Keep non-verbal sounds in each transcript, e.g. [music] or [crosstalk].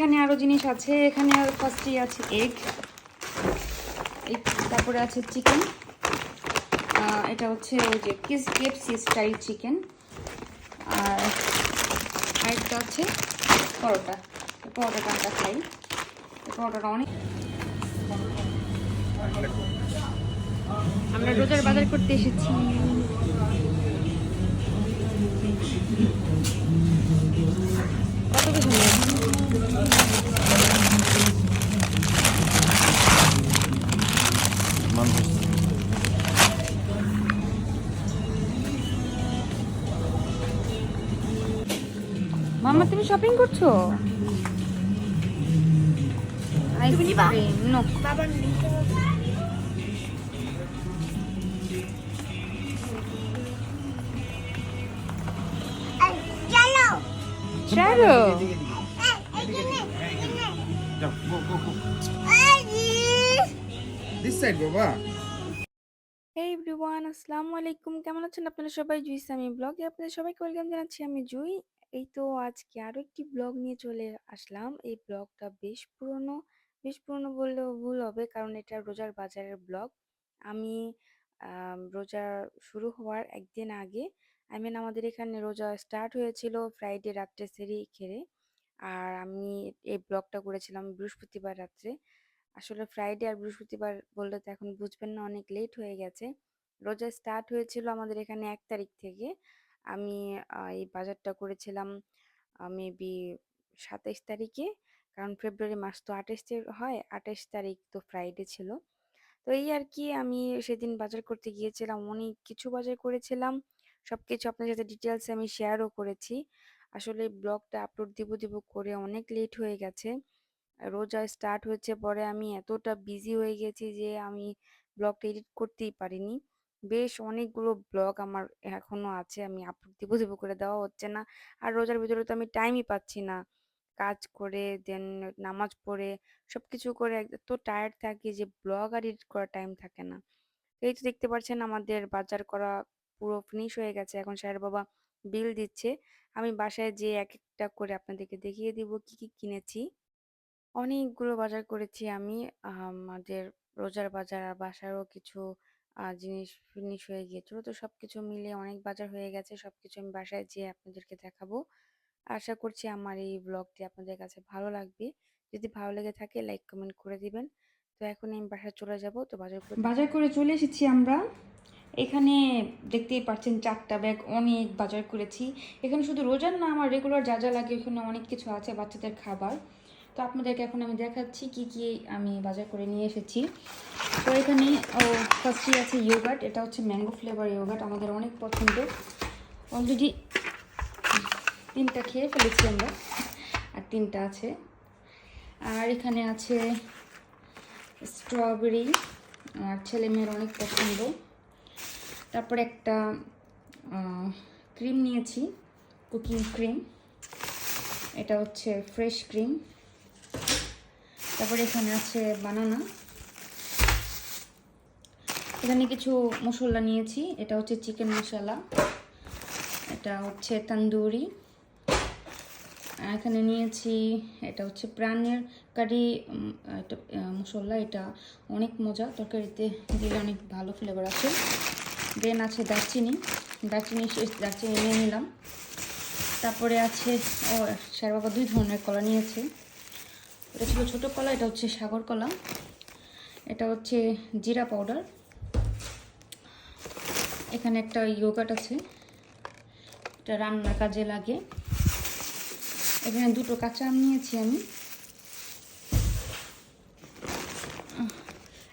এখানে আরও জিনিস আছে, এখানে আর ফার্স্টে আছে এগ তারপরে আছে চিকেন এটা হচ্ছে ওই যে কিস কেপসি স্টাইল চিকেন আর আরেকটা আছে পরোটা পরোটাটা আমরা খাই পরোটাটা অনেক আমরা রোজার বাজার করতে এসেছি। কত কিছু নিয়ে মামা তুমি শপিং করছ আইসক্রিম নো বাবার Baba. হেই এভরিওয়ান আসসালামু আলাইকুম কেমন আছেন আপনারা সবাই জুই সামি ব্লগে আপনাদের সবাইকে ওয়েলকাম জানাচ্ছি আমি জুই। এই তো আজকে আরও একটি ব্লগ নিয়ে চলে আসলাম। এই ব্লগটা বেশ পুরনো বেশ পুরনো বললেও ভুল হবে কারণ এটা রোজার বাজারের ব্লগ। আমি আম, রোজা শুরু হওয়ার একদিন আগে আই মিন আমাদের এখানে রোজা স্টার্ট হয়েছিল ফ্রাইডে রাত্রে সেরি খেরে। আর আমি এই ব্লগটা করেছিলাম বৃহস্পতিবার রাত্রে। আসলে ফ্রাইডে আর বৃহস্পতিবার বললে তো এখন বুঝবেন না, অনেক লেট হয়ে গেছে। রোজা স্টার্ট হয়েছিল আমাদের এখানে এক তারিখ থেকে। আমি এই বাজারটা করেছিলাম মেবি সাতাইশ তারিখে। কারণ ফেব্রুয়ারি মাস তো আঠাশ হয়, আঠাশ তারিখ তো ফ্রাইডে ছিল। তো এই আর কি আমি সেদিন বাজার করতে গিয়েছিলাম, অনেক কিছু বাজার করেছিলাম। সবকিছু আপনার সাথে ডিটেলস আমি শেয়ারও করেছি। আসলে ব্লগটা আপলোড দিব দিব করে অনেক লেট হয়ে গেছে। রোজা স্টার্ট হয়েছে পরে আমি এতটা বিজি হয়ে গেছি যে আমি ব্লগটা এডিট করতেই পারিনি। বেশ অনেকগুলো ব্লগ আমার এখনও আছে, আমি আপলোড দিব দিব করে দেওয়া হচ্ছে না। আর রোজার ভিতরে তো আমি টাইমই পাচ্ছি না। কাজ করে দেন নামাজ পড়ে সব কিছু করে এত টায়ার্ড থাকি যে ব্লগ আর এডিট করার টাইম থাকে না। এই তো দেখতে পাচ্ছেন আমাদের বাজার করা পুরো ফিনিশ হয়ে গেছে। এখন স্যার বাবা বিল দিচ্ছে। আমি বাসায় যেয়ে এক একটা করে আপনাদেরকে দেখিয়ে দিব কি কি কিনেছি। অনেকগুলো বাজার করেছি আমি। আমাদের রোজার বাজার আর বাসারও কিছু জিনিস ফিনিশ হয়ে গিয়েছিল। তো সব কিছু মিলে অনেক বাজার হয়ে গেছে। সব কিছু আমি বাসায় যেয়ে আপনাদেরকে দেখাবো। আশা করছি আমার এই ব্লগটি আপনাদের কাছে ভালো লাগবে। যদি ভালো লেগে থাকে লাইক কমেন্ট করে দিবেন। তো এখন আমি বাসায় চলে যাব। তো বাজার বাজার করে চলে এসেছি আমরা। এখানে দেখতেই পাচ্ছেন চারটা ব্যাগ অনেক বাজার করেছি। এখানে শুধু রোজার না, আমার রেগুলার যা যা লাগে এখানে অনেক কিছু আছে, বাচ্চাদের খাবার। তো আপনাদেরকে এখন আমি দেখাচ্ছি কি কি আমি বাজার করে নিয়ে এসেছি। তো এখানে ফার্স্টই আছে ইয়োগার্ট এটা হচ্ছে ম্যাঙ্গো ফ্লেভার ইয়োগার্ট আমাদের অনেক পছন্দ। অলরেডি তিনটা খেয়ে ফেলেছি আমরা, আর তিনটা আছে। আর এখানে আছে স্ট্রবেরি আমার ছেলে মেয়ের অনেক পছন্দ। তারপরে একটা ক্রিম নিয়েছি কুকিং ক্রিম এটা হচ্ছে ফ্রেশ ক্রিম তারপরে এখানে আছে বানানা এখানে কিছু মশলা নিয়েছি, এটা হচ্ছে চিকেন মশলা। এটা হচ্ছে তন্দুরি। এখানে নিয়েছি, এটা হচ্ছে প্রাণের কারি মশলা, এটা অনেক মজা। তরকারিতে দিলে অনেক ভালো ফ্লেভার আছে দেন আছে দারচিনি। দারচিনি দারচিনি নিয়ে নিলাম। তারপরে আছে, ও স্যার বাবা দুই ধরনের কলা নিয়েছে। এটা ছিল ছোটো কলা, এটা হচ্ছে সাগর কলা। এটা হচ্ছে জিরা পাউডার। এখানে একটা ইয়োগাট আছে। এটা রান্নার কাজে লাগে। এখানে দুটো কাঁচা আম নিয়েছি আমি।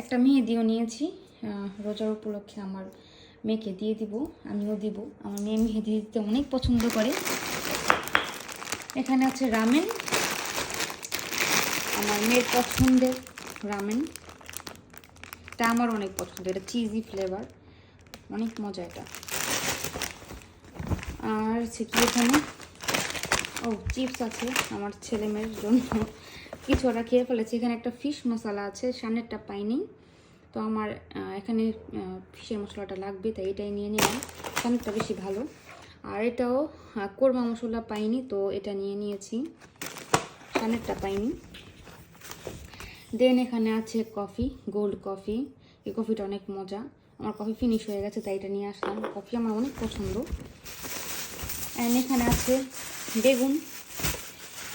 একটা মেহেদিও নিয়েছি। রোজার উপলক্ষে আমার মেয়েকে দিয়ে দিব, আমিও দিব। আমার মেয়ে মেহেদি দিতে অনেক পছন্দ করে। এখানে আছে রামেন। আমার মেয়ের পছন্দের রামেন। এটা আমার অনেক পছন্দ, এটা চিজি ফ্লেভার অনেক মজা এটা। আর হচ্ছে কি এখানে? ও চিপস আছে আমার ছেলে মেয়ের জন্য। কিছু ওরা খেয়ে ফেলেছে। এখানে একটা ফিশ মশলা আছে, সামনেরটা পাইনি। তো আমার এখানে ফিশের মশলাটা লাগবে, তাই এটাই নিয়ে নিলাম। সামনেরটা বেশি ভালো। আর এটাও কোরমা মশলা পাইনি, তো এটা নিয়ে নিয়েছি। কানেরটা পাইনি। দেন এখানে আছে কফি, গোল্ড কফি। এই কফিটা অনেক মজা। আমার কফি ফিনিশ হয়ে গেছে, তাই এটা নিয়ে আসলাম। কফি আমার অনেক পছন্দ। অ্যান্ড এখানে আছে বেগুন।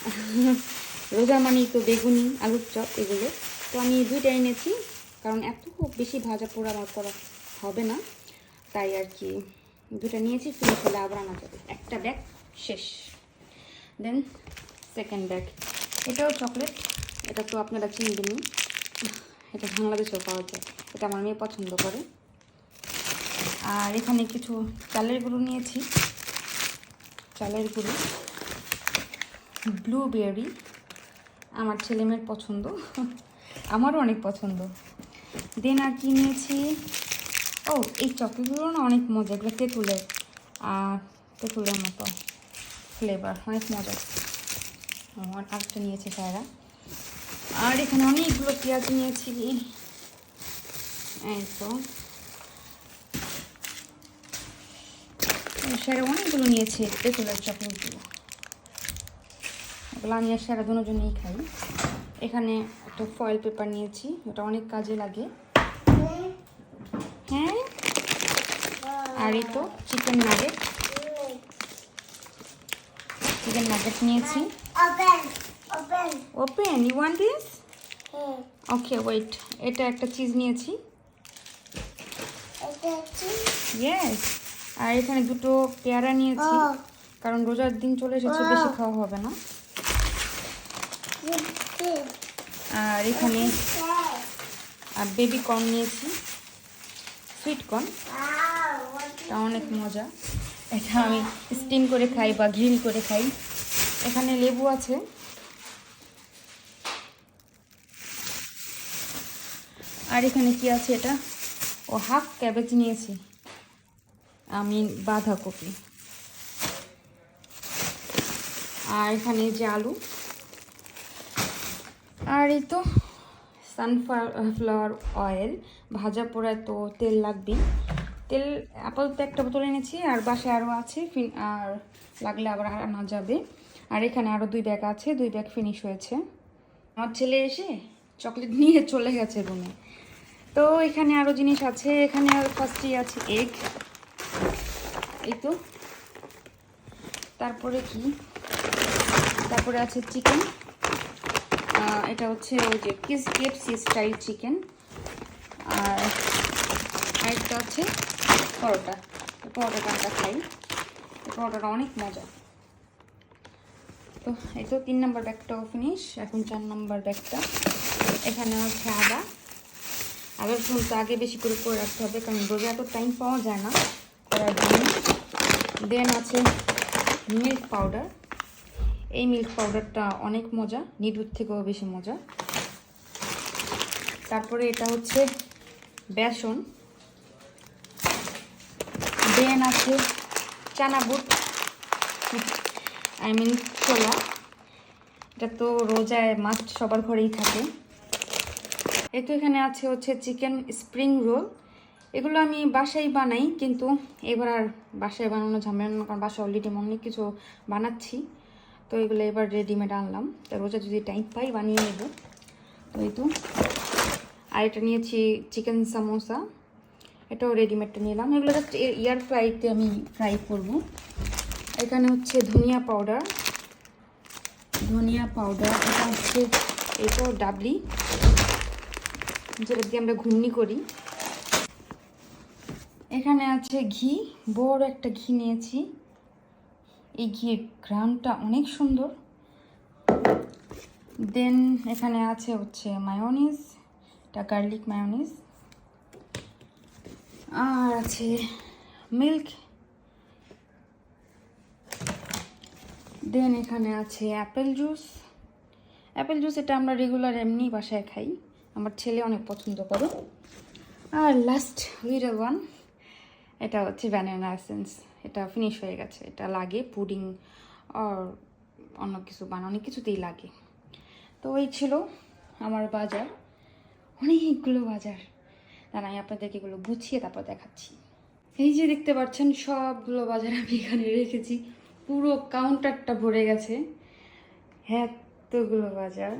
[laughs] রোজা মানেই তো বেগুনি আলুর চপ, এগুলো। তো আমি দুইটা এনেছি। কারণ এত বেশি ভাজা পোড়া আমার করা হবে না। তাই আর কি দুটো নিয়েছি ফিনিশ হলে আবার আনা যাবে। একটা ব্যাগ শেষ। দেন সেকেন্ড ব্যাগ এটাও চকলেট এটা তো আপনারা চিনবেনই এটা বাংলাদেশেও পাওয়া যায়। এটা আমার মেয়ে পছন্দ করে। আর এখানে কিছু চালের গুঁড়ো নিয়েছি। চালের গুঁড়ো। ব্লুবেরি আমার ছেলে মেয়ের পছন্দ। [laughs] আমারও অনেক পছন্দ। দেন আর কি নিয়েছি? ও, এই চকলেটগুলো না অনেক মজা এগুলো তেঁতুলের আর তেঁতুলের মতো ফ্লেভার অনেক মজা আর আরেকটা নিয়েছে সায়রা। আর এখানে অনেকগুলো পেঁয়াজ নিয়েছি। এই তো। সারা অনেকগুলো নিয়েছে তেঁতুলের চকলেটগুলো। এগুলো আমি আর সারা জন্যই খাই এখানে একটা ফয়েল পেপার নিয়েছি ওটা অনেক কাজে লাগে হ্যাঁ আর এই তো চিকেন নাগেট চিকেন নাগেট নিয়েছি. Open you want this. Okay wait এটা একটা চিজ নিয়েছি ইয়েস আর এখানে দুটো পেয়ারা নিয়েছি Oh. কারণ রোজার দিন চলে এসেছে বেশি খাওয়া হবে না. আর এখানে. বেবি কর্ন নিয়েছি। সুইট কর্ন এটা অনেক মজা। এটা আমি স্টিম করে খাই বা গ্রিল করে খাই। এখানে লেবু আছে। আর এখানে কি আছে এটা? ও হাফ ক্যাবেজ নিয়েছি। আমি বাঁধাকপি। আর এখানে যে আলু। আর এই তো সানফ্লাওয়ার অয়েল ভাজা পোড়ায় তো তেল লাগবেই। তেল আপাতত একটা বোতল এনেছি, আর বাসায় আরও আছে ফিন- আর লাগলে আবার আনা যাবে। আর এখানে আরও দুই ব্যাগ আছে, দুই ব্যাগ ফিনিশ হয়েছে। আমার ছেলে এসে চকলেট নিয়ে চলে গেছে রুমে তো এখানে আরও জিনিস আছে, এখানে আর ফার্স্টেই আছে এগ এই তো। তারপরে কি? তারপরে আছে চিকেন এটা হচ্ছে ওই যে কিস কেপসি স্টাইল চিকেন আর আরেকটা হচ্ছে পরোটা। পরোটাটা আমরা খাই। পরোটাটা অনেক মজা। তো এই তো তিন নম্বর ব্যাগটাও ফিনিশ এখন চার নম্বর ব্যাগটা। এখানে হচ্ছে আদা। আদা রসুন তো আগে বেশি করে করে রাখতে হবে, কারণ রোজা এত টাইম পাওয়া যায় না। করার জন্য দেন আছে মিল্ক পাউডার এই মিল্ক পাউডারটা অনেক মজা, নিডুর থেকেও বেশি মজা। তারপরে এটা হচ্ছে বেসন। দেন আছে চানা বুট আই মিন ছোলা। এটা তো রোজায় মাস্ট সবার ঘরেই থাকে। এই তো এখানে আছে হচ্ছে চিকেন স্প্রিং রোল। এগুলো আমি বাসায় বানাই, কিন্তু এবার আর বাসায় বানানো ঝামেলা না, কারণ বাসায় অলরেডি অনেক কিছু বানাচ্ছি। তো এগুলো এবার রেডিমেড আনলাম। তো রোজা যদি টাইম পাই, বানিয়ে নেব। তো এই তো। আর এটা নিয়েছি চিকেন সামোসা এটাও রেডিমেডটা নিলাম। এগুলো জাস্ট এয়ার ফ্রাইতে আমি ফ্রাই করব। এখানে হচ্ছে ধনিয়া পাউডার ধনিয়া পাউডার এটা হচ্ছে এটাও ডাবলি, যেটা দিয়ে আমরা ঘুমনি করি। এখানে আছে ঘি। বড় একটা ঘি নিয়েছি। ঘির গ্রামটা অনেক সুন্দর। দেন এখানে আছে হচ্ছে মায়োনিজ এটা গার্লিক মায়োনিজ আর আছে মিল্ক দেন এখানে আছে অ্যাপেল জুস অ্যাপেল জুস এটা আমরা রেগুলার এমনি বাসায় খাই। আমার ছেলে অনেক পছন্দ করে। আর লাস্ট লিটল ওয়ান এটা হচ্ছে ব্যানানা এসেন্স এটা ফিনিশ হয়ে গেছে। এটা লাগে পুডিং আর অন্য কিছু বানানো, অনেক কিছুতেই লাগে। তো এই ছিল আমার বাজার, অনেকগুলো বাজার। দাঁড়া আমি আপনাদেরকে এগুলো গুছিয়ে তারপর দেখাচ্ছি। এই যে দেখতে পাচ্ছেন, সবগুলো বাজার আমি এখানে রেখেছি। পুরো কাউন্টারটা ভরে গেছে। কতগুলো বাজার।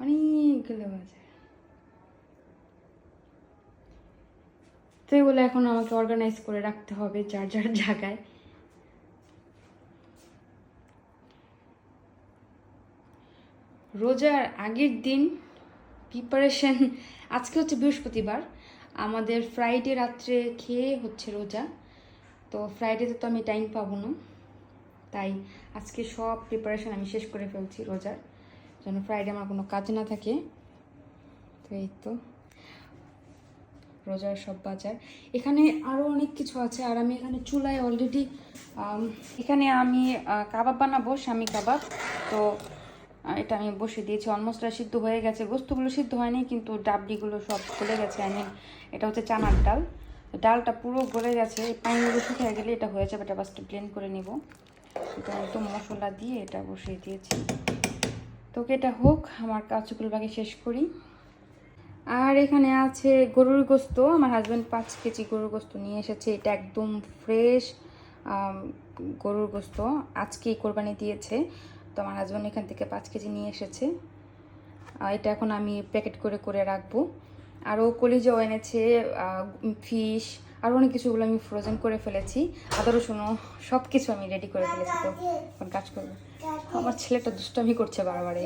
অনেকগুলো বাজার। তো এগুলো এখন আমাকে অর্গানাইজ করে রাখতে হবে যার যার জায়গায়। রোজার আগের দিন প্রিপারেশন আজকে হচ্ছে বৃহস্পতিবার, আমাদের ফ্রাইডে রাত্রে খেয়ে হচ্ছে রোজা। তো ফ্রাইডেতে তো আমি টাইম পাবো না, তাই আজকে সব প্রিপারেশন আমি শেষ করে ফেলছি রোজার। যেন ফ্রাইডে আমার কোনো কাজ না থাকে। তো এই তো। রোজার সব বাজার। এখানে আরও অনেক কিছু আছে, আর আমি এখানে চুলায় অলরেডি এখানে আমি কাবাব বানাবো, স্বামী কাবাব। তো এটা আমি বসে দিয়েছি অলমোস্ট সিদ্ধ হয়ে গেছে। গোস্তগুলো সিদ্ধ হয়নি, কিন্তু ডাবলিগুলো সব গলে গেছে। আই মিন এটা হচ্ছে চানার ডাল। ডালটা পুরো গলে গেছে। পানিগুলো শুকিয়ে গেলে এটা হয়ে যাবে, এটা ফার্স্টে ব্লেন্ড করে নিব। এটা একদম মশলা দিয়ে এটা বসিয়ে দিয়েছি। তোকে এটা হোক, আমার কাজগুলো বাকি শেষ করি। আর এখানে আছে গরুর গোস্ত। আমার হাজব্যান্ড পাঁচ কেজি গরুর গোস্ত নিয়ে এসেছে। এটা একদম ফ্রেশ গরুর গোস্ত। আজকেই কোরবানি দিয়েছে। তো আমার হাজব্যান্ড এখান থেকে পাঁচ কেজি নিয়ে এসেছে। এটা এখন আমি প্যাকেট করে করে রাখব। আরও কলিজাও এনেছে ফিশ আরও অনেক কিছুগুলো আমি ফ্রোজেন করে ফেলেছি। আদা রসুনও সব কিছু আমি রেডি করে ফেলেছি। তো, এখন কাজ করব। আমার ছেলেটা দুষ্টামি করছে বারবার।